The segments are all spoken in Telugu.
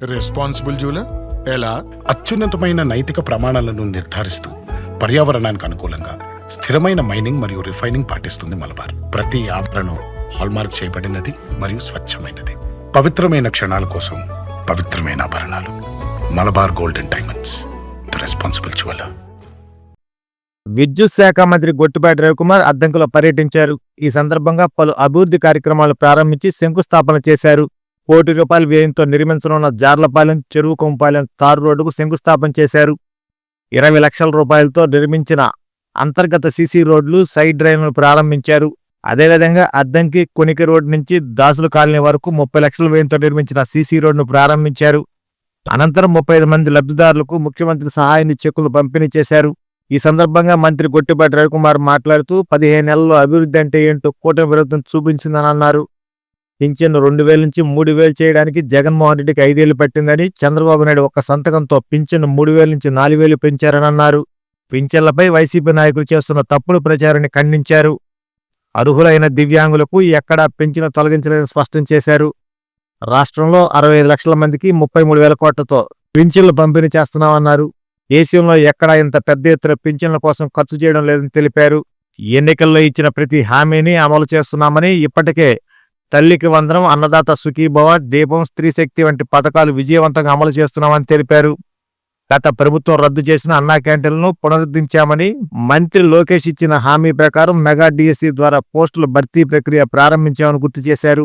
రెస్పాన్సిబుల్ జూలర్ ఎలా? అత్యున్నతమైన నైతిక ప్రమాణాలను నిర్ధారిస్తూ పర్యావరణానికి అనుకూలంగా స్థిరమైన మైనింగ్ మరియు రిఫైనింగ్ పాటిస్తుంది మలబార్. ప్రతి ఆభరణం హాల్మార్క్ చేయబడినది మరియు స్వచ్ఛమైనది. పవిత్రమైన క్షణాల కోసం పవిత్రమైన ఆభరణాలు. Malabar golden diamonds the responsible jeweller విద్యుత్ శాఖ మంత్రి గొట్టిపాటి రవికుమార్ అద్దంకులో పర్యటించారు. ఈ సందర్భంగా పలు అభివృద్ధి కార్యక్రమాలు ప్రారంభించి శంకుస్థాపన చేశారు. కోటి రూపాయల వ్యయంతో నిర్మించనున్న జార్లపాలెం చెరువు కొంపాలెం తారు రోడ్డుకు శంకుస్థాపన చేశారు. ఇరవై లక్షల రూపాయలతో నిర్మించిన అంతర్గత సీసీ రోడ్లు సైడ్ డ్రైన్లు ప్రారంభించారు. అదేవిధంగా అద్దంకి కొనికి రోడ్ నుంచి దాసుల కాలనీ వరకు ముప్పై లక్షల వ్యయంతో నిర్మించిన సీసీ రోడ్ను ప్రారంభించారు. అనంతరం ముప్పై మంది లబ్ధిదారులకు ముఖ్యమంత్రి సహాయ చెక్కులు పంపిణీ చేశారు. ఈ సందర్భంగా మంత్రి గొట్టిపాటి రవికుమార్ మాట్లాడుతూ పదిహేను నెలల్లో అభివృద్ధి అంటే ఏంటో కూటమి విరుద్ధం చూపించిందని అన్నారు పింఛన్ రెండు వేల నుంచి మూడు వేలు చేయడానికి జగన్మోహన్ రెడ్డికి ఐదేళ్ళు పట్టిందని చంద్రబాబు నాయుడు ఒక సంతకంతో పింఛన్ మూడు వేల నుంచి నాలుగు వేలు పెంచారని అన్నారు పింఛన్లపై వైసీపీ నాయకులు చేస్తున్న తప్పుడు ప్రచారాన్ని ఖండించారు. అర్హులైన దివ్యాంగులకు ఎక్కడా పెంచిన తొలగించలేదని స్పష్టం చేశారు. రాష్ట్రంలో అరవై లక్షల మందికి ముప్పై మూడు వేల కోట్లతో పింఛన్లు పంపిణీ చేస్తున్నామన్నారు. దేశంలో ఎక్కడా ఇంత పెద్ద ఎత్తున పింఛన్ల కోసం ఖర్చు చేయడం లేదని తెలిపారు. ఎన్నికల్లో ఇచ్చిన ప్రతి హామీని అమలు చేస్తున్నామని ఇప్పటికే తల్లికి వందనం అన్నదాత సుఖీభవ దీపం స్త్రీ శక్తి వంటి పథకాలు విజయవంతంగా అమలు చేస్తున్నామని తెలిపారు. గత ప్రభుత్వం రద్దు చేసిన అన్నా క్యాంటీన్లను పునరుద్ధరించామని మంత్రి లోకేష్ ఇచ్చిన హామీ ప్రకారం మెగా డిఎస్సి ద్వారా పోస్టుల భర్తీ ప్రక్రియ ప్రారంభించామని గుర్తు చేశారు.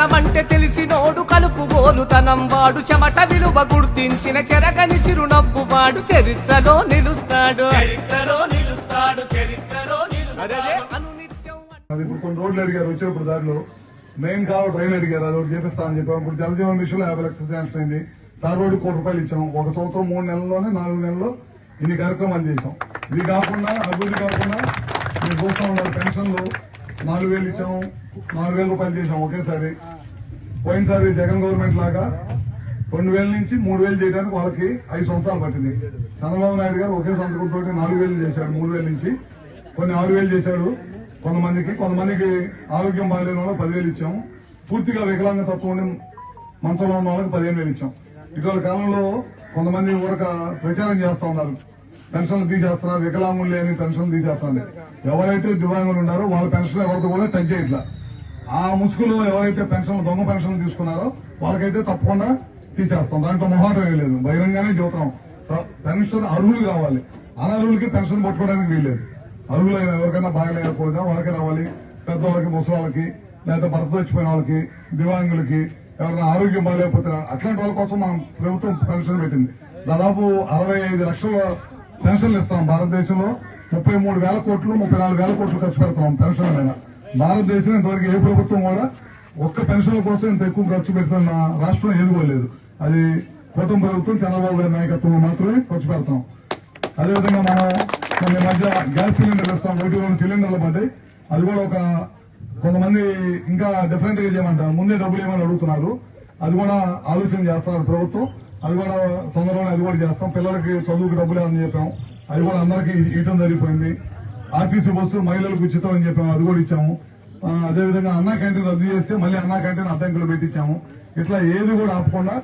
ఏ కష్టమంటే తెలిసినోడు కలుపుగోలుతనం వాడు చెమట విలువ గుర్తించిన చెరగని చిరునవ్వు వాడు చరిత్రలో నిలుస్తాడు. చరిత్రలో నిలుస్తాడు చరిత్రలో నిలుస్తాడు. అనునిత్యం అది ఇప్పుడు కొన్ని రోడ్లు అడిగారు వచ్చేప్పుడు దారిలో మెయిన్ కావ ట్రైన్ అడిగారు అది ఒకటి చేపిస్తామని చెప్పాం ఇప్పుడు జలజీవన్ విషయంలో యాభై లక్షలు శాంక్షన్ అయింది. తార్ రోడ్డు కోటి రూపాయలు ఇచ్చాం. ఒక సంవత్సరం మూడు నెలల్లోనే నాలుగు నెలల్లో ఇన్ని కార్యక్రమాలు చేశాం. ఇది కాకుండా అభివృద్ధి కాకుండా మీరు చూస్తా ఉన్నారు పెన్షన్లు నాలుగు వేలు ఇచ్చాం నాలుగు వేల రూపాయలు చేశాం ఒకేసారి. పోయినసారి జగన్ గవర్నమెంట్ లాగా రెండు వేల నుంచి మూడు వేలు చేయడానికి వాళ్ళకి ఐదు సంవత్సరాలు పట్టింది. చంద్రబాబు నాయుడు గారు ఒకే సంతకంతో నాలుగు వేలు చేశాడు మూడు వేల నుంచి. కొన్ని ఆరు వేలు చేశాడు కొంతమందికి. కొంతమందికి ఆరోగ్యం బాగాలేని వాళ్ళకి పదివేలు ఇచ్చాము పూర్తిగా వికలాంగ తత్వం ఉండి మంచంలో ఉన్న వాళ్ళకి పదిహేను వేలు ఇచ్చాం. ఇటీవల కాలంలో కొంతమంది ఊరక ప్రచారం చేస్తా ఉన్నారు. పెన్షన్లు తీసేస్తున్నారు వికలాంగులు లేని పెన్షన్లు తీసేస్తున్నారు. ఎవరైతే దివ్యాంగులు ఉన్నారో వాళ్ళ పెన్షన్ ఎవరితో కూడా టచ్ చేయట్లా. ఆ ముసుగులో ఎవరైతే పెన్షన్లు దొంగ పెన్షన్లు తీసుకున్నారో వాళ్ళకైతే తప్పకుండా తీసేస్తాం. దాంట్లో మొహాటం ఏం లేదు. బహిరంగానే చూద్దాం పెన్షన్ అర్హులు కావాలి. అనర్హులకి పెన్షన్ పట్టుకోవడానికి వీల్లేదు. అర్హులైన ఎవరికైనా బాగలేకపోతే వాళ్ళకి రావాలి. పెద్దవాళ్ళకి ముసలాళ్ళకి లేదా భర్త చచ్చిపోయిన వాళ్ళకి దివాంగులకి ఎవరైనా ఆరోగ్యం బాగాలేకపోతే అట్లాంటి వాళ్ళ కోసం మనం ప్రభుత్వం పెన్షన్ పెట్టింది. దాదాపు అరవై ఐదు లక్షల పెన్షన్లు ఇస్తాం భారతదేశంలో ముప్పై మూడు వేల కోట్లు ముప్పై నాలుగు వేల కోట్లు ఖర్చు పెడతాం పెన్షన్ మీద భారతదేశం ఇంతవరకు ఏ ప్రభుత్వం కూడా ఒక్క పెన్షన్ల కోసం ఇంత ఎక్కువ ఖర్చు పెడుతున్న రాష్ట్రం ఏదుకోలేదు అది కూటమి ప్రభుత్వం చంద్రబాబు గారి నాయకత్వంలో మాత్రమే ఖర్చు పెడతాం. అదేవిధంగా మనం కొన్ని మధ్య గ్యాస్ సిలిండర్ ఇస్తాం ఒకటి రెండు సిలిండర్లు పడ్డాయి. అది కూడా ఒక కొంతమంది ఇంకా డిఫరెంట్గా చేయమంటారు. ముందే డబ్బులు ఏమని అడుగుతున్నారు. అది కూడా ఆలోచన చేస్తున్నారు ప్రభుత్వం. అది కూడా తొందరలోనే అది కూడా చేస్తాం. పిల్లలకి చదువుకి డబ్బులు ఏమని చెప్పాం. అది కూడా అందరికీ ఇవ్వడం జరిగిపోయింది. ఆర్టీసీ బస్సు మహిళలకు ఉచితం అని చెప్పాము అది కూడా ఇచ్చాము. అదేవిధంగా అన్నా క్యాంటీన్ రద్దు చేస్తే మళ్ళీ అన్నా క్యాంటీన్ అద్దంకులు పెట్టించాము. ఇట్లా ఏది కూడా ఆపకుండా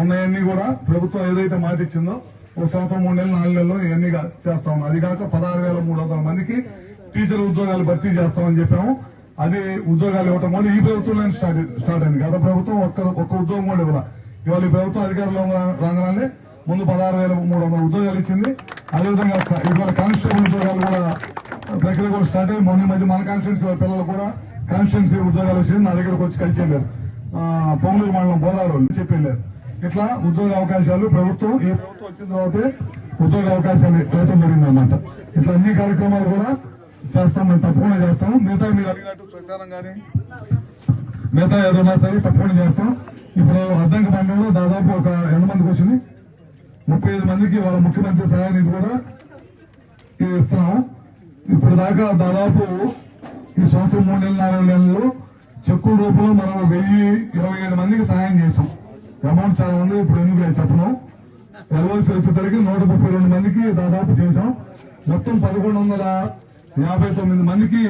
ఉన్నాయన్నీ కూడా ప్రభుత్వం ఏదైతే మాట ఇచ్చిందో ఒక సంవత్సరం మూడు నెలలు నాలుగు నెలలు ఇవన్నీ చేస్తా ఉన్నాం అది కాక పదహారు వేల మూడు వందల మందికి టీచర్ ఉద్యోగాలు భర్తీ చేస్తామని చెప్పాము. అది ఉద్యోగాలు ఇవ్వటం కూడా ఈ ప్రభుత్వంలో స్టార్ట్ స్టార్ట్ అయింది. గత ప్రభుత్వం ఒక్క ఒక్క ఉద్యోగం కూడా ఇవ్వాలి. ఇవాళ ఈ ప్రభుత్వం అధికారంలో రాగానే ముందు పదహారు వేల మూడు వందల ఉద్యోగాలు ఇచ్చింది. అదేవిధంగా ఇవాళ కానిస్టేబుల్ ఉద్యోగాలు కూడా ప్రక్రియ కూడా స్టార్ట్ అయ్యి మొన్న మధ్య మన కాన్స్టిట్యూన్సీ పిల్లలు కూడా కాన్స్టిట్యూన్సీ ఉద్యోగాలు వచ్చి నా దగ్గరకు వచ్చి కలిసి వెళ్ళారు పొంగూరు మండలం బోదాడు వాళ్ళు చెప్పి వెళ్ళారు ఇట్లా ఉద్యోగ అవకాశాలు ప్రభుత్వం ఈ ప్రభుత్వం వచ్చిన తర్వాతే ఉద్యోగ అవకాశాలు ఇవ్వటం జరిగిందనమాట ఇట్లా అన్ని కార్యక్రమాలు కూడా చేస్తాం మేము తప్పకుండా చేస్తాం. మిగతా మీరు అడిగినట్టు ప్రచారం కానీ మిగతా ఏదైనా సరే తప్పకుండా చేస్తాం. ఇప్పుడు అద్దంకి మండలంలో దాదాపు ఒక ఎంత మందికి వచ్చింది? ముప్పై ఐదు మందికి వాళ్ళ ముఖ్యమంత్రి సహాయ నిధి కూడా ఇది ఇప్పటిదాకా దాకా దాదాపు ఈ సంవత్సరం మూడు నెలలు నాలుగు నెలలు చెక్కుల రూపంలో మనం వెయ్యి ఇరవై ఏడు మందికి సహాయం చేసాం అమౌంట్ చాలా ఉంది ఇప్పుడు ఎందుకు చెప్పను. ఎల్ఓసి వచ్చేసరికి నూట ముప్పై రెండు మందికి దాదాపు చేశాం. మొత్తం పదకొండు వందల యాభై తొమ్మిది మందికి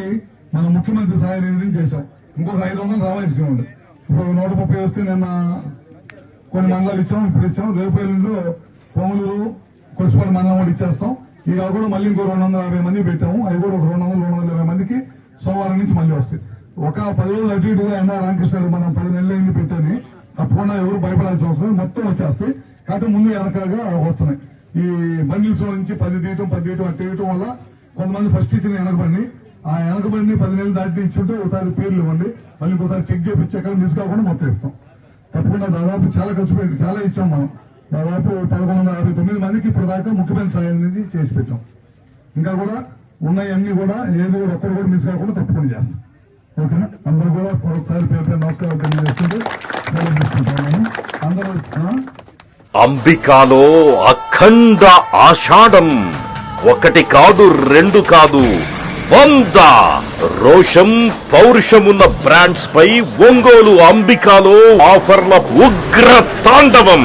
మన ముఖ్యమంత్రి సహాయ నిధిని చేశాం. ఇంకొక ఐదు వందలు రావాల్సి ఉంది ఇప్పుడు నూట ముప్పై వస్తే నిన్న కొన్ని మండలాలు ఇచ్చాం ఇప్పుడు ఇచ్చాం. రేపు ఎల్లుండిలో పొంగులూరు కొలుసుపల్లి మండలం కూడా ఇచ్చేస్తాం. ఇక అవి కూడా మళ్ళీ ఇంకో రెండు వందల యాభై మంది పెట్టాము. అవి కూడా ఒక రెండు వందల రెండు వందల యాభై మందికి సోమవారం నుంచి మళ్ళీ వస్తాయి. ఒక పది రోజులు అటు ఇటుగా ఎండా రామకృష్ణ మనం పది నెలలు అయింది పెట్టని తప్పకుండా ఎవరు భయపడాల్సిన అవసరం మొత్తం వచ్చేస్తాయి. కాకపోతే ముందు వెనకగా వస్తున్నాయి. ఈ బండిల్స్ నుంచి పది తీయటం పది తీయటం అటు తీయటం వల్ల కొంతమంది ఫస్ట్ ఇచ్చిన వెనకబండి ఆ వెనకబడిని పది నెలలు దాటి ఇచ్చుంటే ఒకసారి పేర్లు ఇవ్వండి. మళ్ళీ ఇంకోసారి చెక్ చేపించి ఎక్కడ మిస్ కాకుండా మొత్తం ఇస్తాం. తప్పకుండా దాదాపు చాలా ఖర్చు పెట్టి చాలా ఇచ్చాం మనం. దాదాపు పదకొండు వందల యాభై తొమ్మిది మందికి ఇప్పుడు దాకా ముఖ్యమంత్రి సాయం అనేది చేసి పెట్టాం. ఇంకా కూడా ఉన్నాయన్నీ కూడా ఏది కూడా ఒక్కరు కూడా మిస్ కాకుండా తప్పకుండా చేస్తాం. ఓకేనా? అందరూ కూడా ఒకసారి పేరు నమస్కారం తెలియజేస్తుంటే సెలవు అందరూ అంబికాలో అఖండ ఆషాఢం ఒకటి కాదు రెండు కాదు వంద. రోషం పౌరుషమున్న బ్రాండ్స్ పై ఒంగోలు అంబికాలో ఆఫర్ల ఉగ్ర తాండవం.